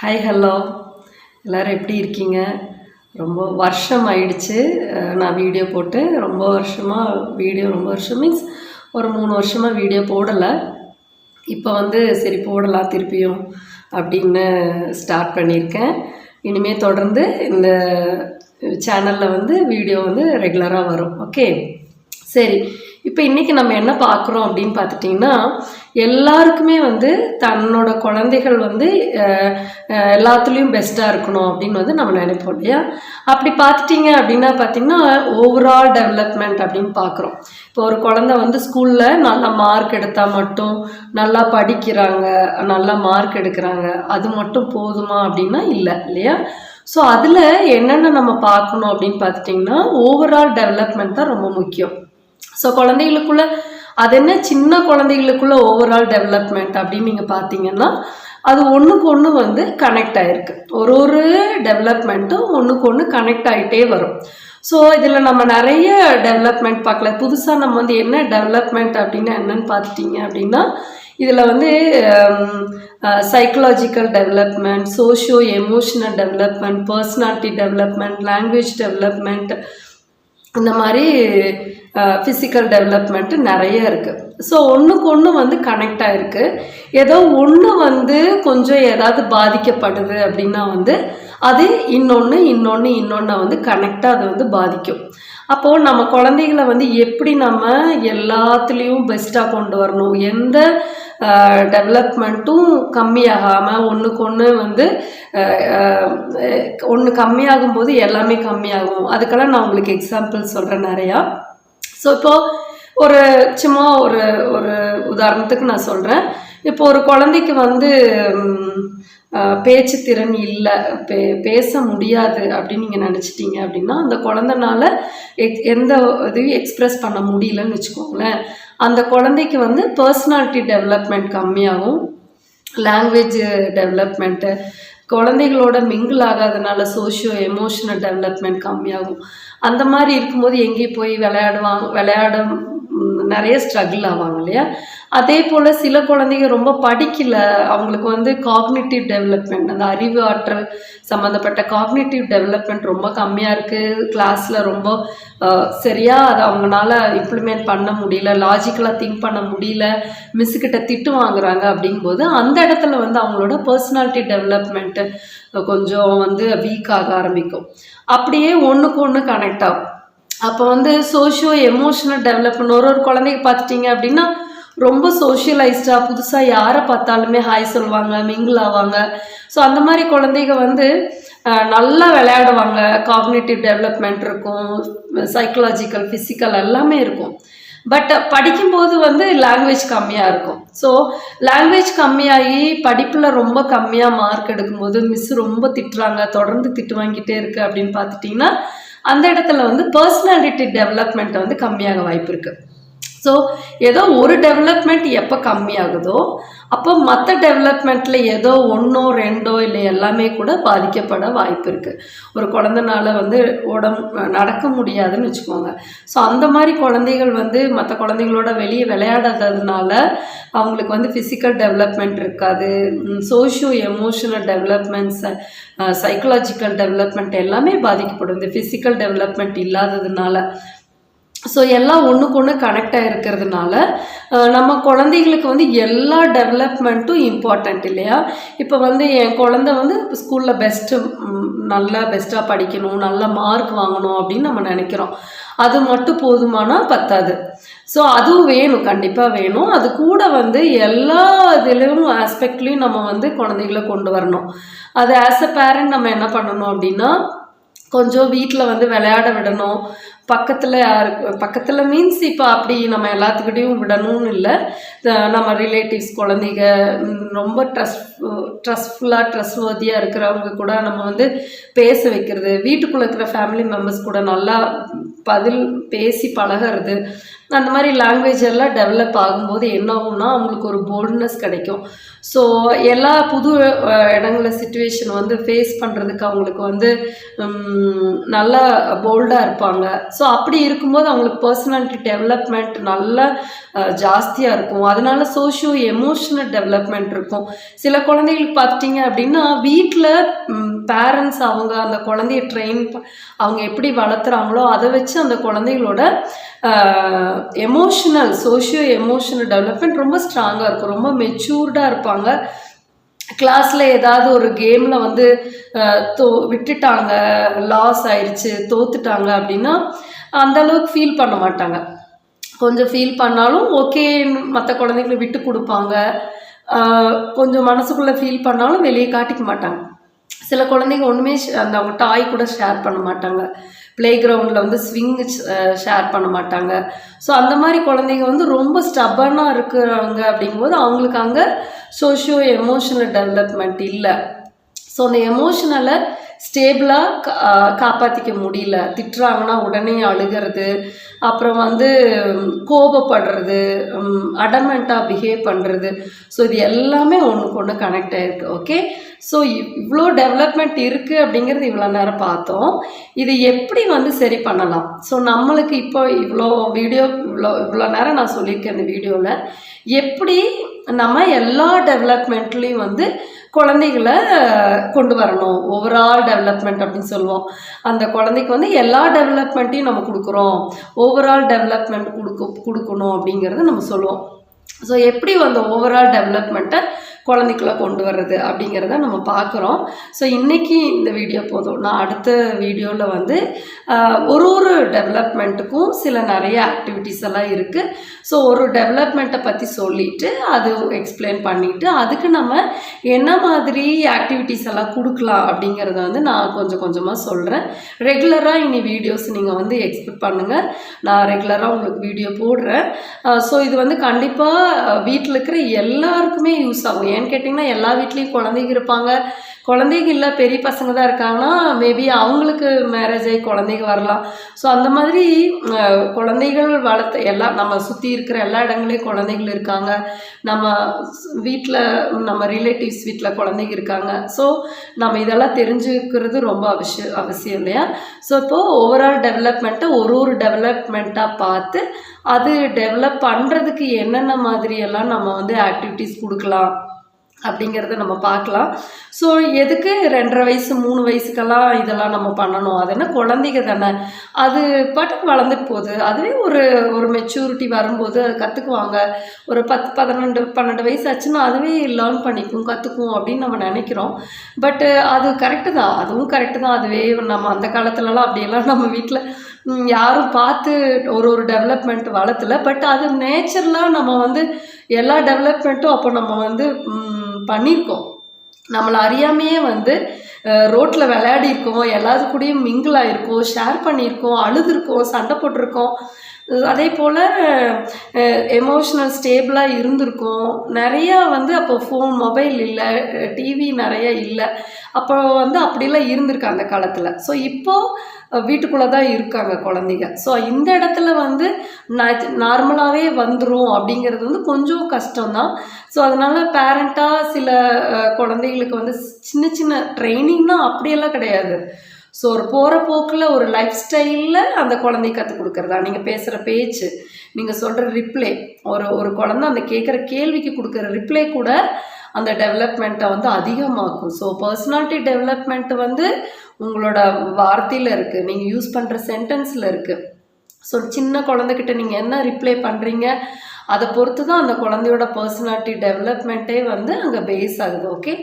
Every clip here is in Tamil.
ஹாய் ஹலோ எல்லோரும் எப்படி இருக்கீங்க? ரொம்ப வருஷம் ஆயிடுச்சு. நான் வீடியோ போட்டு ரொம்ப வருஷமாக வீடியோ ரொம்ப வருஷம் மீன்ஸ் ஒரு மூணு வருஷமாக வீடியோ போடலை. இப்போ வந்து சரி போடலாம் திருப்பியும் அப்படின்னு ஸ்டார்ட் பண்ணியிருக்கேன். இனிமேல் தொடர்ந்து இந்த சேனலில் வந்து வீடியோ வந்து ரெகுலராக வரும். ஓகே சரி. இப்போ இன்றைக்கி நம்ம என்ன பார்க்குறோம் அப்படின்னு பார்த்துட்டிங்கன்னா எல்லாருக்குமே வந்து தன்னோட குழந்தைகள் வந்து எல்லாத்துலேயும் பெஸ்ட்டாக இருக்கணும் அப்படின்னு வந்து நம்ம நினைப்போம் இல்லையா? அப்படி பார்த்துட்டிங்க அப்படின்னா பார்த்திங்கன்னா ஓவரால் டெவலப்மெண்ட் அப்படின்னு பார்க்குறோம். இப்போ ஒரு குழந்த வந்து ஸ்கூலில் நல்லா மார்க் எடுத்தால் மட்டும் நல்லா படிக்கிறாங்க நல்லா மார்க் எடுக்கிறாங்க அது மட்டும் போதுமா அப்படின்னா இல்லை இல்லையா? ஸோ அதில் என்னென்ன நம்ம பார்க்கணும் அப்படின்னு பார்த்துட்டிங்கன்னா ஓவரால் டெவலப்மெண்ட் தான் ரொம்ப முக்கியம். ஸோ குழந்தைகளுக்குள்ள அது என்ன சின்ன குழந்தைகளுக்குள்ள ஓவரால் டெவலப்மெண்ட் அப்படின்னு நீங்கள் பார்த்தீங்கன்னா அது ஒன்றுக்கு ஒன்று வந்து கனெக்ட் ஆகிருக்கு ஒரு ஒரு டெவலப்மெண்ட்டும் ஒன்றுக்கு ஒன்று கனெக்ட் ஆகிட்டே வரும். ஸோ இதில் நம்ம நிறைய டெவலப்மெண்ட் பார்க்கல. புதுசாக நம்ம வந்து என்ன டெவலப்மெண்ட் அப்படின்னா என்னன்னு பார்த்துட்டிங்க அப்படின்னா இதில் வந்து psychological development socio emotional development personality development language development இந்த மாதிரி ஃபிசிக்கல் டெவலப்மெண்ட்டு நிறைய இருக்குது ஸோ ஒன்றுக்கு ஒன்று வந்து கனெக்ட் ஆகிருக்கு ஏதோ ஒன்று வந்து கொஞ்சம் ஏதாவது பாதிக்கப்படுது அப்படின்னா வந்து அது இன்னொன்று இன்னொன்று இன்னொன்று வந்து கனெக்டாக அது வந்து பாதிக்கும். அப்போது நம்ம குழந்தைகளை வந்து எப்படி நம்ம எல்லாத்துலேயும் பெஸ்ட்டாக கொண்டு வரணும்? எந்த டெவலப்மெண்ட்டும் கம்மியாகாமல் ஒன்றுக்கு ஒன்று வந்து ஒன்று கம்மியாகும் போது எல்லாமே கம்மியாகும். அதுக்கெல்லாம் நான் உங்களுக்கு எக்ஸாம்பிள் சொல்கிறேன் நிறையா. ஸோ இப்போது ஒரு சும்மா ஒரு ஒரு உதாரணத்துக்கு நான் சொல்கிறேன் இப்போ ஒரு குழந்தைக்கு வந்து பேச்சு திறன் இல்லை பே பேச முடியாது அப்படின்னு நீங்கள் நினச்சிட்டீங்க அப்படின்னா அந்த குழந்தனால எக் எந்த இதையும் எக்ஸ்ப்ரெஸ் பண்ண முடியலன்னு வச்சுக்கோங்களேன். அந்த குழந்தைக்கு வந்து பர்சனாலிட்டி டெவலப்மெண்ட் கம்மியாகும். லாங்குவேஜ் டெவலப்மெண்ட்டு குழந்தைகளோட மிங்கிள் ஆகாதனால சோஷியோ எமோஷனல் டெவலப்மெண்ட் கம்மியாகும். அந்த மாதிரி இருக்கும்போது எங்கேயும் போய் விளையாடுவாங்க விளையாட நிறைய ஸ்ட்ரகிள் ஆவாங்க இல்லையா? அதே போல் சில குழந்தைங்க ரொம்ப படிக்கல. அவங்களுக்கு வந்து காக்னேட்டிவ் டெவலப்மெண்ட் அந்த அறிவு ஆற்றல் சம்மந்தப்பட்ட காக்னேட்டிவ் டெவலப்மெண்ட் ரொம்ப கம்மியாக இருக்குது கிளாஸில் ரொம்ப சரியாக அதை அவங்களால இம்ப்ளிமெண்ட் பண்ண முடியல லாஜிக்கலாக திங்க் பண்ண முடியல மிஸ்ஸுக்கிட்ட திட்டு வாங்குறாங்க அப்படிங்கும்போது அந்த இடத்துல வந்து அவங்களோட பர்சனாலிட்டி டெவலப்மெண்ட்டு கொஞ்சம் வந்து வீக் ஆக ஆரம்பிக்கும். அப்படியே ஒன்றுக்கு ஒன்று கனெக்ட் ஆகும். அப்போ வந்து சோஷியோ எமோஷனல் டெவலப்மெண்ட் ஒரு ஒரு குழந்தைக்கு பார்த்துட்டிங்க அப்படின்னா ரொம்ப சோஷியலைஸ்டாக புதுசாக யாரை பார்த்தாலுமே ஹாய் சொல்லுவாங்க மிங்கிள் ஆவாங்க. ஸோ அந்த மாதிரி குழந்தைங்க வந்து நல்லா விளையாடுவாங்க. காக்னேட்டிவ் டெவலப்மெண்ட் இருக்கும் சைக்கலாஜிக்கல் ஃபிசிக்கல் எல்லாமே இருக்கும். பட் படிக்கும்போது வந்து லாங்குவேஜ் கம்மியாக இருக்கும். ஸோ லாங்குவேஜ் கம்மியாகி படிப்பில் ரொம்ப கம்மியாக மார்க் எடுக்கும்போது மிஸ் ரொம்ப திட்டுறாங்க தொடர்ந்து திட்டு வாங்கிட்டே இருக்குது அப்படின்னு பார்த்துட்டிங்கன்னா அந்த இடத்துல வந்து பர்சனாலிட்டி டெவலப்மெண்ட் வந்து கம்மியாக வாய்ப்பு இருக்குது ஸோ ஏதோ ஒரு டெவலப்மெண்ட் எப்போ கம்மியாகுதோ அப்போ மற்ற டெவலப்மெண்ட்டில் ஏதோ ஒன்றோ ரெண்டோ இல்லை எல்லாமே கூட பாதிக்கப்பட வாய்ப்பு இருக்குது ஒரு குழந்தனால வந்து உடம் நடக்க முடியாதுன்னு வச்சுக்கோங்க. ஸோ அந்த மாதிரி குழந்தைகள் வந்து மற்ற குழந்தைங்களோட வெளியே விளையாடாததுனால அவங்களுக்கு வந்து ஃபிசிக்கல் டெவலப்மெண்ட் இருக்காது. Socio emotional developments psychological development எல்லாமே பாதிக்கப்படும் இந்த ஃபிசிக்கல் டெவலப்மெண்ட் இல்லாததுனால. ஸோ எல்லாம் ஒன்றுக்கு ஒன்று கனெக்ட் ஆகிருக்கிறதுனால நம்ம குழந்தைகளுக்கு வந்து எல்லா டெவலப்மெண்ட்டும் இம்பார்ட்டண்ட் இல்லையா? இப்போ வந்து என் குழந்தை வந்து ஸ்கூலில் பெஸ்ட்டு நல்லா பெஸ்ட்டாக படிக்கணும் நல்ல மார்க் வாங்கணும் அப்படின்னு நம்ம நினைக்கிறோம். அது மட்டும் போதுமானா பத்தாது. ஸோ அதுவும் வேணும் கண்டிப்பாக வேணும். அது கூட வந்து எல்லா இதுலேயும் ஆஸ்பெக்ட்லேயும் நம்ம வந்து குழந்தைகளை கொண்டு வரணும். அது ஆஸ் அ பேரண்ட் நம்ம என்ன பண்ணணும் அப்படின்னா கொஞ்சம் வீட்டில் வந்து விளையாட விடணும். பக்கத்தில் யாருக்கு பக்கத்தில் மீன்ஸ் இப்போ அப்படி நம்ம எல்லாத்துக்கிட்டையும் விடணும்னு இல்லை. நம்ம ரிலேட்டிவ்ஸ் குழந்தைங்க ரொம்ப ட்ரஸ்ட் ட்ரஸ்ட்ஃபுல்லாக ட்ரஸ்ட்வர்தியாக இருக்கிறவங்க கூட நம்ம வந்து பேச வைக்கிறது வீட்டுக்குள்ளே இருக்கிற ஃபேமிலி மெம்பர்ஸ் கூட நல்லா பதில் பேசி பழகிறது. அந்த மாதிரி லாங்குவேஜ் எல்லாம் டெவலப் ஆகும்போது என்ன ஆகும்னா அவங்களுக்கு ஒரு போல்ட்னஸ் கிடைக்கும். ஸோ எல்லா புது இடங்களில் இடங்கள சுச்சுவேஷன் வந்து ஃபேஸ் பண்ணுறதுக்கு அவங்களுக்கு வந்து நல்லா போல்டாக இருப்பாங்க. ஸோ அப்படி இருக்கும்போது அவங்களுக்கு பர்சனாலிட்டி டெவலப்மெண்ட் நல்லா ஜாஸ்தியாக இருக்கும். அதனால சோஷியோ எமோஷனல் டெவலப்மெண்ட் இருக்கும். சில குழந்தைகளுக்கு பார்த்துட்டிங்க அப்படின்னா வீட்டில் பேரண்ட்ஸ் அவங்க அந்த குழந்தைய ட்ரெயின் அவங்க எப்படி வளர்த்துறாங்களோ அதை வச்சு அந்த குழந்தைகளோட எமோஷனல் சோஷியோ எமோஷனல் டெவலப்மெண்ட் ரொம்ப ஸ்ட்ராங்காக இருக்கும். ரொம்ப மெச்சூர்டாக இருப்பாங்க. கிளாஸில் ஏதாவது ஒரு கேமில் வந்து தோ விட்டுட்டாங்க லாஸ் ஆயிடுச்சு தோத்துட்டாங்க அப்படின்னா அந்த அளவுக்கு ஃபீல் பண்ண மாட்டாங்க. கொஞ்சம் ஃபீல் பண்ணாலும் ஓகே மற்ற குழந்தைங்களை விட்டு கொடுப்பாங்க. கொஞ்சம் மனசுக்குள்ளே ஃபீல் பண்ணாலும் வெளியே காட்டிக்க மாட்டாங்க. சில குழந்தைங்க ஒன்றுமே அந்த அவங்க டாய் கூட ஷேர் பண்ண மாட்டாங்க. ப்ளே கிரவுண்டில் வந்து ஸ்விங் ஷேர் பண்ண மாட்டாங்க. ஸோ அந்த மாதிரி குழந்தைங்க வந்து ரொம்ப ஸ்டபனாக இருக்கிறாங்க அப்படிங்கும்போது அவங்களுக்கு அங்கே சோஷியோ எமோஷனல் டெவலப்மெண்ட் இல்லை. ஸோ அந்த எமோஷனலை ஸ்டேபிளாக காப்பாற்றிக்க முடியல. திட்டுறாங்கன்னா உடனே அழுகிறது அப்புறம் வந்து கோபப்படுறது அடமெண்ட்டாக பிஹேவ் பண்ணுறது ஸோ இது எல்லாமே ஒன்றுக்கு ஒன்று கனெக்ட் ஆகிருக்கு ஓகே ஸோ இவ்வளோ டெவலப்மெண்ட் இருக்குது அப்படிங்கிறது இவ்வளோ நேரம் பார்த்தோம். இது எப்படி வந்து சரி பண்ணலாம்? ஸோ நம்மளுக்கு இப்போ இவ்வளோ வீடியோ இவ்வளோ இவ்வளோ நேரம் நான் சொல்லியிருக்கேன் இந்த வீடியோவில் எப்படி நம்ம எல்லா டெவலப்மெண்ட்லேயும் வந்து குழந்தைகளை கொண்டு வரணும்? ஓவரால் டெவலப்மெண்ட் அப்படின்னு சொல்லுவோம். அந்த குழந்தைக்கு வந்து எல்லா டெவலப்மெண்ட்டையும் நம்ம கொடுக்குறோம். ஓவரால் டெவலப்மெண்ட் கொடுக்க கொடுக்கணும் அப்படிங்கிறத நம்ம சொல்லுவோம். ஸோ எப்படி அந்த ஓவரால் டெவலப்மெண்ட்டை குழந்தைக்குள்ள கொண்டு வர்றது அப்படிங்கிறத நம்ம பார்க்குறோம். ஸோ இன்றைக்கி இந்த வீடியோ போதும். நான் அடுத்த வீடியோவில் வந்து ஒரு ஒரு டெவலப்மெண்ட்டுக்கும் சில நிறைய ஆக்டிவிட்டீஸ் எல்லாம் இருக்குது ஸோ ஒரு டெவலப்மெண்ட்டை பற்றி சொல்லிவிட்டு அது எக்ஸ்பிளைன் பண்ணிவிட்டு அதுக்கு நம்ம என்ன மாதிரி ஆக்டிவிட்டீஸ் எல்லாம் கொடுக்கலாம் அப்படிங்கிறத வந்து நான் கொஞ்சம் கொஞ்சமாக சொல்கிறேன் ரெகுலராக இனி வீடியோஸ் நீங்கள் வந்து எக்ஸ்பெக்ட் பண்ணுங்கள் நான் ரெகுலராக உங்களுக்கு வீடியோ போடுறேன். ஸோ இது வந்து கண்டிப்பாக வீட்டில் இருக்கிற எல்லாருக்குமே யூஸ் ஆகும். ஏன்னு கேட்டிங்கன்னா எல்லா வீட்லேயும் குழந்தைங்க இருப்பாங்க. குழந்தைங்க இல்லை பெரிய பசங்க தான் இருக்காங்கன்னா மேபி அவங்களுக்கு மேரேஜ் ஆகி குழந்தைங்க வரலாம். ஸோ அந்த மாதிரி குழந்தைகள் வளர்த்த எல்லா நம்ம சுற்றி இருக்கிற எல்லா இடங்களையும் குழந்தைகள் இருக்காங்க. நம்ம வீட்டில் நம்ம ரிலேட்டிவ்ஸ் வீட்டில் குழந்தைங்க இருக்காங்க. ஸோ நம்ம இதெல்லாம் தெரிஞ்சுக்கிறது ரொம்ப அவசியம் அவசியம் இல்லையா? ஸோ இப்போது ஓவரால் டெவலப்மெண்ட்டை ஒரு ஒரு டெவலப்மெண்ட்டாக பார்த்து அது டெவலப் பண்ணுறதுக்கு என்னென்ன மாதிரியெல்லாம் நம்ம வந்து ஆக்டிவிட்டீஸ் கொடுக்கலாம்? அப்படிங்கிறத நம்ம பார்க்கலாம். ஸோ எதுக்கு ரெண்டரை வயசு மூணு வயசுக்கெல்லாம் இதெல்லாம் நம்ம பண்ணணும்? அது என்ன குழந்தைங்க தானே. அது பாட்டுக்கு வளர்ந்துட்டு போகுது. அதுவே ஒரு ஒரு மெச்சூரிட்டி வரும்போது அது கற்றுக்குவாங்க ஒரு பத்து பதினெண்டு பன்னெண்டு வயசு ஆச்சுன்னா அதுவே லேர்ன் பண்ணிக்கும் கற்றுக்கும் அப்படின்னு நம்ம நினைக்கிறோம். பட்டு அது கரெக்டு தான். அதுவும் கரெக்டு தான். அதுவே நம்ம அந்த காலத்துலலாம் அப்படியெல்லாம் நம்ம வீட்டில் யாரும் பார்த்து ஒரு ஒரு டெவலப்மெண்ட் வளர்த்தல. பட் அது நேச்சுரலாக நம்ம வந்து எல்லா டெவலப்மெண்ட்டும் அப்போ நம்ம வந்து பண்ணியிருக்கோம் நம்மளை அறியாமையே வந்து ரோட்டில் விளையாடி இருக்கோம் எல்லாத்து கூடயும் மிங்கிள் ஆகிருக்கோம் ஷேர் பண்ணியிருக்கோம் அழுதுருக்கோம் சண்டை போட்டிருக்கோம். அதே போல் எமோஷ்னல் ஸ்டேபிளாக இருந்திருக்கும். நிறையா வந்து அப்போ ஃபோன் மொபைல் இல்லை டிவி நிறைய இல்லை. அப்போ வந்து அப்படிலாம் இருந்திருக்கு அந்த காலத்தில். ஸோ இப்போது வீட்டுக்குள்ளே தான் இருக்காங்க குழந்தைங்க. ஸோ இந்த இடத்துல வந்து நார்மலாகவே வந்துடும் அப்படிங்கிறது வந்து கொஞ்சம் கஷ்டம்தான். ஸோ அதனால் பேரண்ட்டாக சில குழந்தைகளுக்கு வந்து சின்ன சின்ன ட்ரைனிங்னால் அப்படியெல்லாம் கிடையாது. ஸோ ஒரு போகிற போக்கில் ஒரு லைஃப் ஸ்டைலில் அந்த குழந்தை கற்றுக் கொடுக்குறதா? நீங்கள் பேசுகிற பேச்சு நீங்கள் சொல்கிற ரிப்ளை ஒரு ஒரு குழந்த அந்த கேட்குற கேள்விக்கு கொடுக்குற ரிப்ளை கூட அந்த டெவலப்மெண்ட்டை வந்து அதிகமாக்கும். ஸோ பர்சனாலிட்டி டெவலப்மெண்ட் வந்து உங்களோட வார்த்தையில் இருக்குது நீங்கள் யூஸ் பண்ணுற சென்டென்ஸில் இருக்குது ஸோ சின்ன குழந்தைக்கிட்ட நீங்கள் என்ன ரிப்ளை பண்ணுறீங்க அதை பொறுத்து தான் அந்த குழந்தையோட பர்சனாலிட்டி டெவலப்மெண்ட்டே வந்து அங்கே பேஸ் ஆகுது ஓகே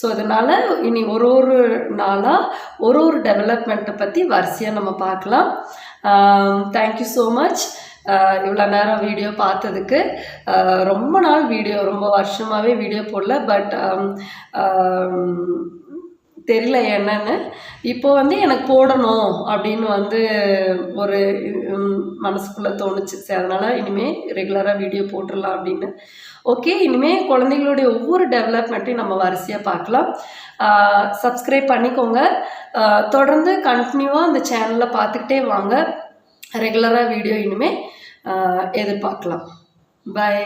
ஸோ அதனால் இனி ஒரு ஒரு நாளாக ஒரு ஒரு டெவலப்மெண்ட்டை பற்றி வரிசையாக நம்ம பார்க்கலாம். தேங்க்யூ ஸோ மச் இவ்வளோ நேரம் வீடியோ பார்த்ததுக்கு. ரொம்ப நாள் வீடியோ ரொம்ப வருஷமாகவே வீடியோ போடல பட் தெரியல என்னன்னு. இப்போ வந்து எனக்கு போடணும் அப்படின்னு வந்து ஒரு மனசுக்குள்ளே தோணுச்சு. சரி அதனால் இனிமேல் ரெகுலராக வீடியோ போட்டுடலாம் அப்படின்னு. ஓகே இனிமேல் குழந்தைங்களுடைய ஒவ்வொரு டெவலப்மெண்ட்டையும் நம்ம வரிசையாக பார்க்கலாம். சப்ஸ்கிரைப் பண்ணிக்கோங்க. தொடர்ந்து கண்டினியூவாக அந்த சேனலில் பார்த்துக்கிட்டே வாங்க. ரெகுலராக வீடியோ இனிமேல் எதிர்பார்க்கலாம். பை